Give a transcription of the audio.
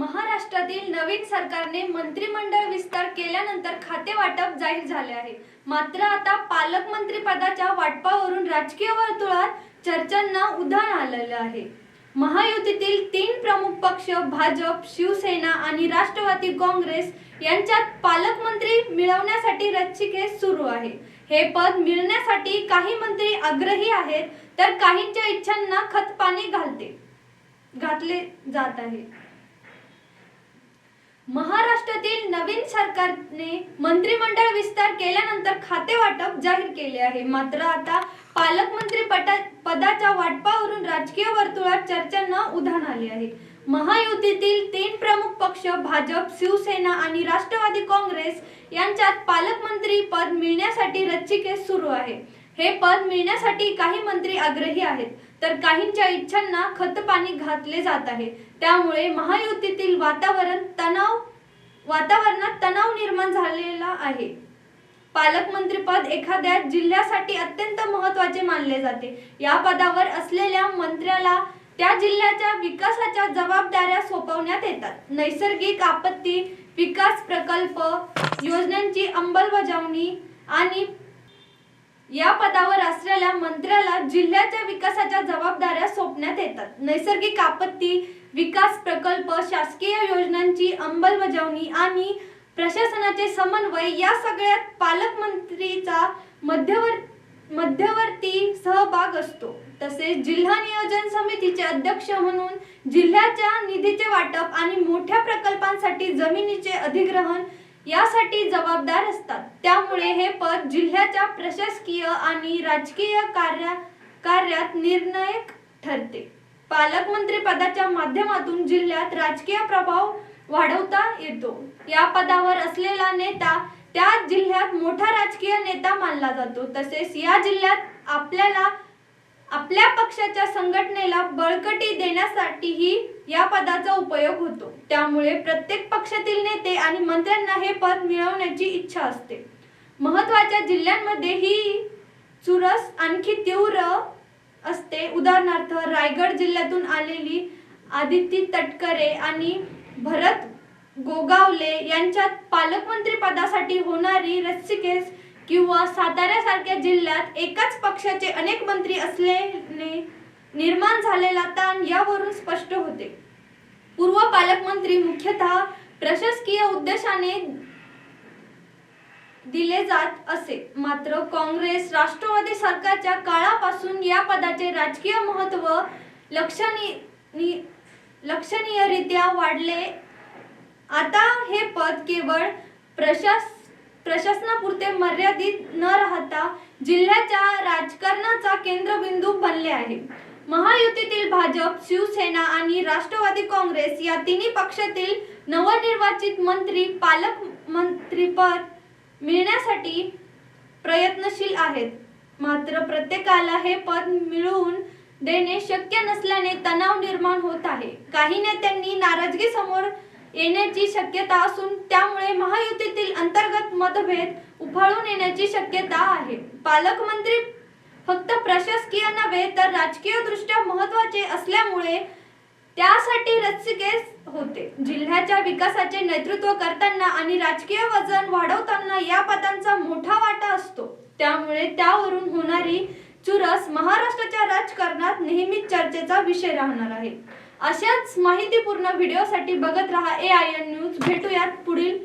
महाराष्ट्रातील नवीन सरकारने मंत्रिमंडळ विस्तार केल्यानंतर खाते वाटप जाहीर झाले आहे. मात्र आता पालकमंत्री पदाच्या वाटपावरून राजकीय वर्तुळात चर्चांना उधाण आलेलं आहे. महायुतीतील तीन प्रमुख पक्ष भाजप शिवसेना आणि राष्ट्रवादी काँग्रेस यांच्यात पालकमंत्री मिळवण्यासाठी रच्चिकेस सुरू आहे. हे पद मिळण्यासाठी काही मंत्री आग्रही आहेत तर काहींच्या इच्छांना खतपाणी घालते घातले जात आहे. महाराष्ट्रातील नवीन सरकारने मंत्रिमंडळ विस्तार केल्यानंतर खाते वाटप जाहीर केले आहे. मात्र आता पालकमंत्री पटा पदाच्या वाटपावरून राजकीय वर्तुळात चर्चांना उधाण आले आहे. महायुतीतील तीन प्रमुख पक्ष भाजप शिवसेना आणि राष्ट्रवादी काँग्रेस यांच्यात पालकमंत्री पद मिळण्यासाठी रच्चिकेस सुरू आहे. हे पद मिळण्यासाठी काही मंत्री आग्रही आहेत. तर काहींच्या इच्छांना खतपाणी घातले जात आहे. त्यामुळे महायुतीतील वातावरण तणाव वातावरणात तणाव निर्माण झालेला आहे. पालकमंत्रीपद एखाद्या जिल्ह्यासाठी अत्यंत महत्त्वाचे मानले जाते. या पदावर असलेल्या मंत्र्याला त्या जिल्ह्याच्या विकासाच्या जबाबदाऱ्या सोपवण्यात येतात. नैसर्गिक आपत्ती विकास प्रकल्प योजनांची अंमलबजावणी आणि या पदावर असलेल्या मंत्र्याला जिल्ह्याच्या विकासाच्या जबाबदाऱ्या सोपण्यात येतात. नैसर्गिक आपत्ती विकास प्रकल्प शासकीय योजनांची अंमलबजावणी आणि प्रशासनाचे समन्वय या सगळ्यात पालकमंत्रीचा मध्यवर मध्यवर्ती सहभाग असतो. तसेच जिल्हा नियोजन समितीचे अध्यक्ष म्हणून जिल्ह्याच्या निधीचे वाटप आणि मोठ्या प्रकल्पांसाठी जमिनीचे अधिग्रहण यासाठी जबाबदार असतात. त्यामुळे हे पद जिल्ह्याच्या प्रशासकीय आणि राजकीय कार्या कार्यात निर्णायक ठरते. पालकमंत्री पदाच्या माध्यमातून जिल्ह्यात राजकीय प्रभाव वाढवता येतो. या पदावर असलेला नेता त्या जिल्ह्यात मोठा राजकीय नेता मानला जातो. तसेच या जिल्ह्यात आपल्याला आपल्या पक्षाच्या संघटनेला बळकटी देण्यासाठीही या पदाचा उपयोग होतो. त्यामुळे प्रत्येक पक्षातील नेते आणि मंत्र्यांना हे पद मिळवण्याची इच्छा असते. महत्त्वाच्या जिल्ह्यांमध्ये ही चुरस आणखी तीव्र असते. उदाहरणार्थ रायगड जिल्ह्यातून आलेली आदिती तटकरे आणि भरत गोगावले यांच्यात पालकमंत्री पदासाठी होणारी रस्सिकेस किंवा साताऱ्यासारख्या जिल्ह्यात एकाच पक्षाचे अनेक मंत्री असल्याने निर्माण झालेला ताण यावरून स्पष्ट होते. पूर्व पालकमंत्री मुख्यतः प्रशासकीय उद्देशाने दिले जात असे. मात्र काँग्रेस राष्ट्रवादी सरकारच्या काळापासून या पदाचे राजकीय महत्त्व लक्षणी लक्षणीयरित्या वाढले. आता हे पद केवळ प्रशास प्रशासनापुरते मर्यादित न राहता जिल्ह्याच्या राजकारणाचा केंद्रबिंदू बनले आहे. महायुतीतील भाजप शिवसेना आणि राष्ट्रवादी काँग्रेस या तिन्ही पक्षातील नवनिर्वाचित मंत्री पालक मंत्रीपद मिळण्यासाठी प्रयत्नशील आहेत. मात्र प्रत्येकाला हे पद मिळवून देणे शक्य नसल्याने तणाव निर्माण होत आहे. काही नेत्यांनी नाराजगी समोर येण्याची शक्यता असून त्यामुळे महायुतीतील अंतर्गत मतभेद उफाळून येण्याची शक्यता आहे. पालकमंत्री फक्त प्रशासकीय नव्हे तर राजकीय दृष्ट्या महत्त्वाचे असल्यामुळे त्यासाठी रस्सीकेस होते. जिल्ह्याच्या विकासाचे नेतृत्व करताना आणि राजकीय वजन वाढवताना या पदांचा मोठा वाटा असतो. त्यामुळे त्यावरून होणारी चुरस महाराष्ट्राच्या राजकारणात नेहमीच चर्चेचा विषय राहणार आहे. अशाच माहितीपूर्ण व्हिडिओसाठी बघत रहा ए आय एन न्यूज भेटूयात पुढील